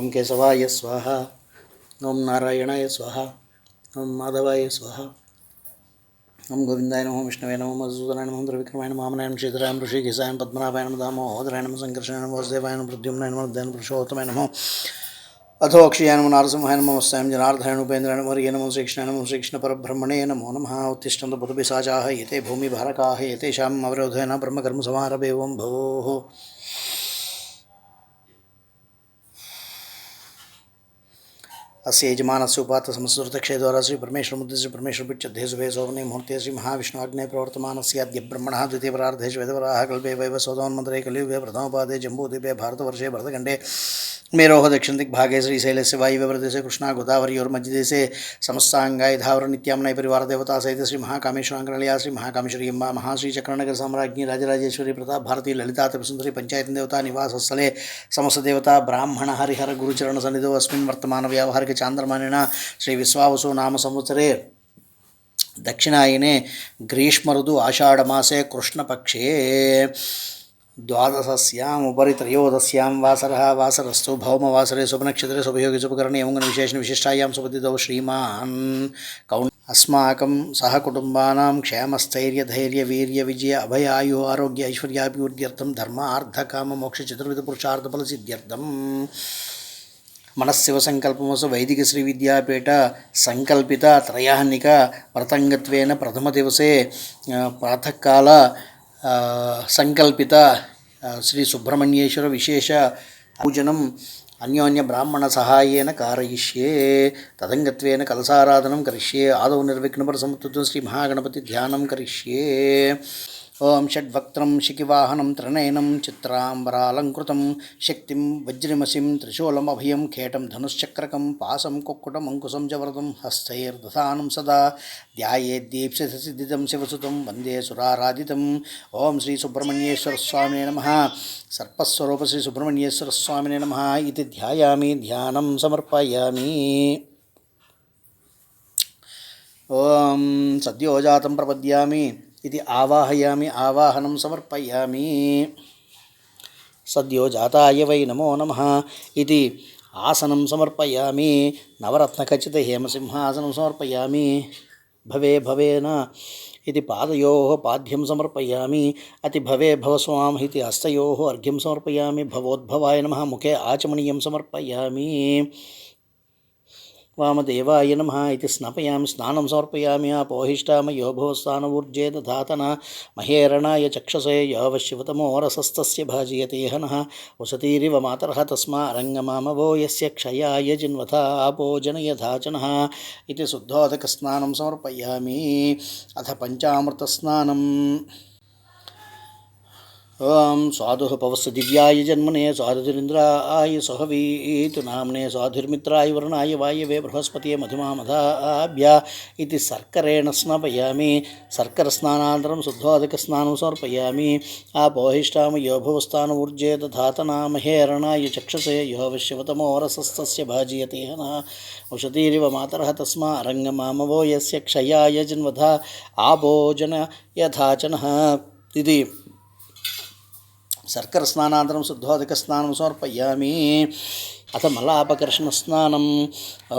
ओम केशवाय स्वाहा, ओम नारायणाय स्वाहा, ओम माधवाय स्वाहा, ओम गोविंदाय नमो, विष्णुवे नमो, मधुसूदनाय नमो द्रविक्रमाय नमो आमनाय नमो शीतराय नमो, ऋषिकेशाय नमो, पद्मनाभाय नमो, दामोदराय नमो संकर्षणाय नमो, वसुदेवाय नमो, प्रद्युम्नाय नमो दैन पुरुषोत्तमाय नमो अथो अक्षयाय नमो, नारसिंहाय नमो वस्याम जनार्धाय नोपेन्द्राय नमो हरिये नमो, श्रीकृष्णाय नमो, श्रीकृष्णपरब्रह्मणे नमो नमः। ये पदुपिशाचाः एते भूमिभारकाः एतेषाम् अवरोधेन ब्रह्मकर्मसमारभेवं अस्य यजमानस्योपात समस्मृतक्षे द्वारा श्री परमेश्वर मुद्दे परमेश्वर पिच्छद्धे शुभे सौवने, मुहूर्ते, श्री महाविष्णुग्ने प्रवर्तमान सद्य ब्रह्मण, द्वितीय परार्धे वेदवराह कल्पे, वैव, सौदोन्मंत्रे, कलियुगे, प्रथमोपादे जम्बूदीपे भारतवर्षे भरतखंडे ಮೇರೋಹ ದಕ್ಷಿಣ ದಿಕ್ ಭಾಗೇ ಶ್ರೀಶೈಲಸ್ಯ ವಾಯುವ್ಯವ್ರದೇಶ ಕೃಷ್ಣಾ ಗೋದಾವರಿಯೋರ್ಮಧ್ಯದೇಶೆ ಸಮಸ್ತಾಂಗಾಯ ಧಾವರ ನಿತ್ಯಾಮ್ನಾಯ ಪರಿವಾರ ದೇವತಾ ಸಹಿತ ಶ್ರೀ ಮಹಾಕಾಮೇಶ್ವರಾಂಗರಳಿಯ ಶ್ರೀ ಮಹಾಕಾಮೇಶ್ವರಿಯಮ್ಮ ಮಹಾಶ್ರೀ ಚಕ್ರನಗರ ಸಾಮ್ರಾಜ್ಞಿ ರಾಜರಾಜೇಶ್ವರಿ ಪ್ರತಾಪ್ ಭಾರತಿ ಲಲಿತಾ ತಪಸುಂದರಿ ಪಂಚಾಯತ್ ದೇವತಾ ನಿವಾಸಸ್ಥಲೆ ಸಮಸ್ತ ದೇವತಾ ಬ್ರಾಹ್ಮಣ ಹರಿಹರ ಗುರುಚರಣ ಸನ್ನಿಧೋ ಅಸ್ಮಿನ್ ವರ್ತಮಾನ ವ್ಯಾವಹಾರಿಕ ಚಾಂದ್ರಮಾನೇಣ ಶ್ರೀ ವಿಶ್ವಾವಸು ನಾಮ ಸಂವತ್ಸರೆ ದಕ್ಷಿಣಾಯನೆ ಗ್ರೀಷ್ಮ ಋತು ಆಷಾಢಮಾಸೆ ಕೃಷ್ಣಪಕ್ಷೇ द्वादशस्याम् उपरि त्रयोदश्यां वासरः वासरस्तु भौमवासरे शुभनक्षत्रे शुभयोगे शुभकरणे एवङ्गविशेषणविशिष्टायां सुपतितौ श्रीमान् कौन् अस्माकं सहकुटुम्बानां क्षेमस्थैर्यधैर्यवीर्यविजय अभयायु आरोग्य ऐश्वर्याभिवृद्ध्यर्थं धर्मार्थकाममोक्षचतुर्विधपुरुषार्थफलसिद्ध्यर्थं మనస్శివసంకల్పమసు వైదిక శ్రీ విద్యాపీఠ సంకల్పిత త్రయాహ్నిక వ్రతంగత్వేన ప్రథమదివసే ప్రాతకాల ಸಂಕಲ್ಪಿತ ಶ್ರೀ ಸುಬ್ರಹ್ಮಣ್ಯೇಶ್ವರ ವಿಶೇಷ ಪೂಜನಂ ಅನ್ಯೋನ್ಯ ಬ್ರಾಹ್ಮಣ ಸಹಾಯೇನ ಕಾರಯಿಷ್ಯೇ ತದಂಗತ್ವೇನ ಕಲಸಾರಾಧನಂ ಕರಿಷ್ಯೇ ಆದೌ ನಿರ್ವಿಘ್ನಪರ ಸಮತ್ವ ಶ್ರೀ ಮಹಾಗಣಪತಿ ಧ್ಯಾನಂ ಕರಿಷ್ಯೇ ఓం షడ్వక్త్రం శిఖివాహనం త్రినయనం చిత్రాంబరాలంకృతం శక్తిం వజ్రమసిం త్రిశూలమభయం ఖేటం ధనుశ్చక్రకం పాసం కుక్కుటం అంకుశం జవరదం వరదం హస్తైర్దధానం సదా ధ్యాయేద్దీప్సిసిద్ధితం శివసుతం వందే సురారాధితం. ఓం శ్రీ సుబ్రహ్మణ్యేశ్వర స్వామినే నమ. సర్పస్వరూప శ్రీ సుబ్రహ్మణ్యేశ్వర స్వామినే నమ ఇది ధ్యాయామి ధ్యానం సమర్పయామి. ఓం సద్యోజాతం ప్రపద్యామి. इति आवाहयामि, आवाहनं समर्पयामि। सद्यो जाताय वै नमो नमः। इति आसनं समर्पयामि। नवरत्नखचित हेमसिंहासनं समर्पयामि। भवे भवेन इति पादयोः पाद्यं समर्पयामि। अति भवे भव स्वाम इति हस्तयोः अर्घ्यं समर्पयामि। भवोद्भवाय नमः। मुखे आचमनीयं समर्पयामि। వామదేవాయ నమ ఇది స్నపయామి స్నానం సమర్పయామి ఆపోహిష్టామయో భవస్థానవూర్జే దాతన మహేరణాయ చక్షసే యావశివతమో రసస్తస్య భాజయతే హనః వసతిరివ మాతరः తస్మా యస్య క్షయాయ జిన్వథ ఆపో జనయథాచనः ఇది శుద్ధోదకస్నానం సమర్పయామి అథ పంచామృతస్నానం ओम साधु पवस दिव्याय जन्मने साधुरिंद्राय सहवीत नामने साधुर्मित्राय वर्णाय वायवे बृहस्पतिये मधुमामधाभ्या इति शर्करेण स्नापयामि। शर्करस्नानानन्तरं शुद्धोदकस्नानं समर्पयामि। आपोहिष्टाम योभवस्थानमुर्जे दधातनामहेरणाय चक्षसे योऽवश्यवतमोरसस्तस्य भाजयति हनः। उषतीरिव मातर तस्मा रङ्गमामवो यस्य क्षयाय जन्मधा आभोजन यथाचनः। इति शर्करस्नानानन्तरं शुद्धोदकस्नानं समर्पयामि। అథ మలాపకర్షణస్నానం.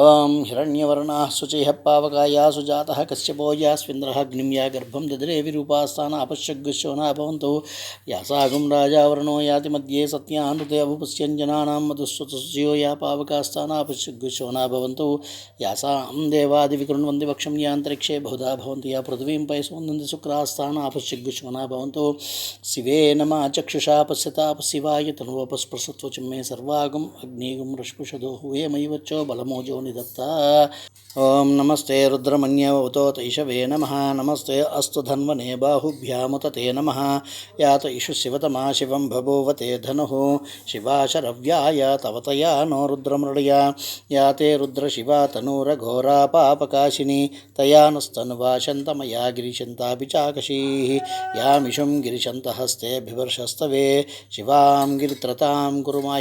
ఓం హిరణ్యవర్ణ శుచయ పావకాయా సుజాతः కశ్యపోయాస్వింద్రः అగ్నిమ్యా గర్భం దదరే విరూపాస్థాన అపశ్యగ్గుశోనా భవంతు యాసాగుం రాజావరణో యాతి మధ్యే సత్యానుతే అభుపశ్యంజనానాం మధుస్వతస్యో యా పావకాస్థాన అపశ్యగ్గుశోనా భవంతు యాసాం దేవాది వికృణ్వంది వక్షం యాంతరిక్షే బహుధా భవంతి. యా పృథివీం పై సోనంది శుక్రాస్థాన అపశ్యగ్గుశోనా భవంతు శివే నమ చక్షుషా పశ్యతాపశివాయ తనువపస్పృశత్వచం మే సర్వాగం అగ్నిగుం मयुम रश्मिषदो बलमोजो निधत्ता ओं नमस्ते रुद्रमण्यवत तैषवे नम। नमस्ते अस्त धन्वने बाहुभ्यामुत ते नम। यात ईशु शिवतमा शिव बभूव ते धनु। शिवाशरव्याय तवतया नो रुद्रमृया याते रुद्रशिवा तनूरघोरा पापकाशिनी। तया नुस्तन्वाशंत मया गिरीशंता चाकशी या गिरीशंत हस्ते बिवर्षस्तवे शिवां गिरीत्रता कुरुमा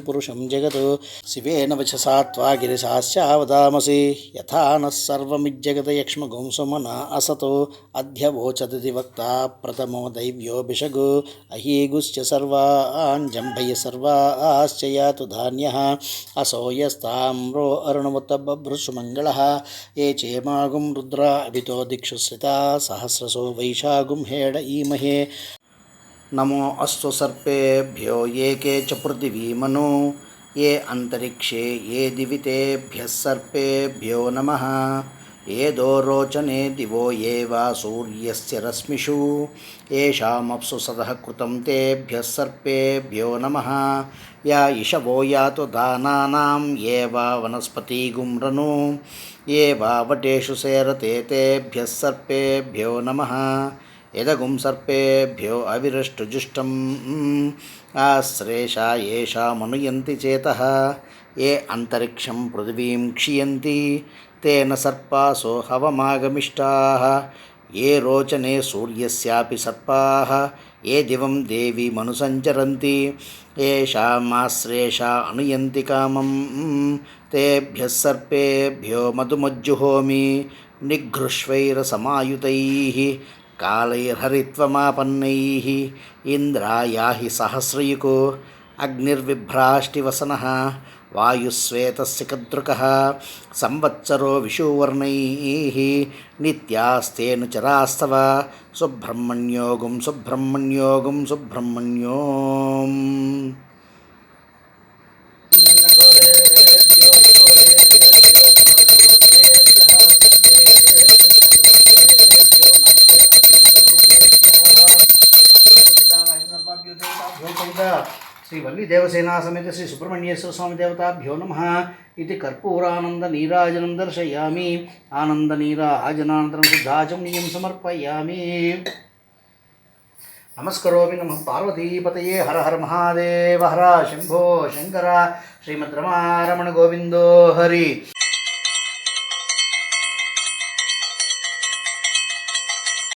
पुरुषं जगत्। ಜಗತ್ ಶಿವೇನ ವಚಸಾ ತ್ವಾ ಗಿರಿಸಾಶ್ಚ ವದಾಮಸಿ ಯಥಾ ನಃ ಸರ್ವಮಿಜ್ಜಗದ ಯಕ್ಷ್ಮ ಗುಂಸುಮನ ಅಸತೋ ಅಧ್ಯವೋಚದಿ ವಕ್ತ ಪ್ರಥಮೋ ದೈವ್ಯೋ ಬಿಷಗು ಅಹೀಗುಶ್ಚ ಸರ್ವಾನ್ ಜಂಭಯ ಸರ್ವಾಶ್ಚ ಯಾತು ಧಾನ್ಯ. ಅಸೋಯಸ್ತಾಮ್ರೋ ಅರುಣಮುತ ಬಭೃಸುಮಂಗಳ ಯೇ ಚೇಮಾಗುಂ ರುದ್ರ ಅಭಿತೋ ದಿಕ್ಷು ಶ್ರಿತಾ ಸಹಸ್ರಸೋ ವೈಶಾಗುಂ ಹೇಡ ಈಮಹೇ ನಮೋ ಅಸ್ತು ಸರ್ಪೇಭ್ಯೋ ಏಕೆ ಚ ಪೃಥಿವೀಮನು ఏ అంతరిక్షే ఏ దివితేభ్య సర్పేభ్యో నమ. ఏదో రోచనే దివో ఏ వా సూర్యస్య రశ్మిషు ఏషామప్సు సదః కృతం తేభ్య సర్పేభ్యో నమ. యా ఇషవో యాతు దానానాం ఏ వా వనస్పతిగుమ్రను ఏ వా వటేషు సేరతే తేభ్య సర్పేభ్యో నమ. यदगुं सर्पेभ्यो अविरष्टुजुष्टम् आश्रेषा येषामनुयन्ति चेतः ये अन्तरिक्षं पृथिवीं क्षियन्ति तेन सर्पासो हवमागमिष्टाः ये रोचने सूर्यस्यापि सर्पाः ये दिवं देवी मनुसञ्चरन्ति येषामाश्रेषा अनुयन्ति कामं तेभ्यः सर्पेभ्यो मधुमज्जुहोमि निघृष्वैरसमायुतैः కాళైర్హరిత్వమాపన్నై ఇంద్రాయాహి సహస్రయుకో అగ్నిర్విభ్రాష్టివసన వాయుశ్వేతస్య సంవత్సరో విషూవర్ణై నిత్యాస్తేను చరాస్తవ సుబ్రహ్మణ్యోగం సుబ్రహ్మణ్యోగం సుబ్రహ్మణ్యో సమేత శ్రీ వల్లి దేవసేనా సమేత శ్రీ సుబ్రహ్మణ్యేశ్వర స్వామి దేవతాభ్యో నమ ఇది కర్పూరానంద నీరాజనం దర్శయామి. ఆనంద నీరాజనానంతరం శుద్ధాచమనీయం సమర్పయామి. నమస్కరోమి నమ పార్వతీపతయే హర హర మహాదేవ హర శంభో శంకర. శ్రీమద్రమారమణ గోవిందో హరి.